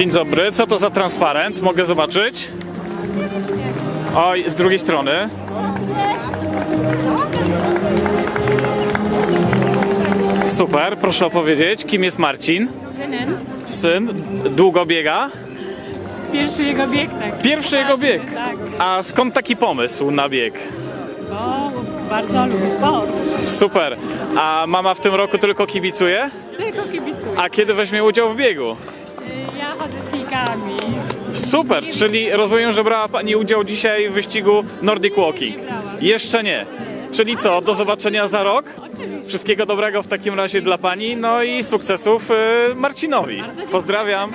Dzień dobry, co to za transparent? Mogę zobaczyć? Oj, z drugiej strony. Super, proszę opowiedzieć, kim jest Marcin? Synem. Syn, długo biega? Pierwszy jego bieg, tak. Pierwszy jego bieg. Tak, A skąd taki pomysł na bieg? bo bardzo lubi sport. Super. A mama w tym roku tylko kibicuje? Tylko kibicuję. A kiedy weźmie udział w biegu? Ja chodzę z kijkami. Super, czyli rozumiem, że brała Pani udział dzisiaj w wyścigu Nordic Walking. Jeszcze nie. Czyli co, do zobaczenia za rok? Wszystkiego dobrego w takim razie dla Pani, no i sukcesów y, Marcinowi. Pozdrawiam.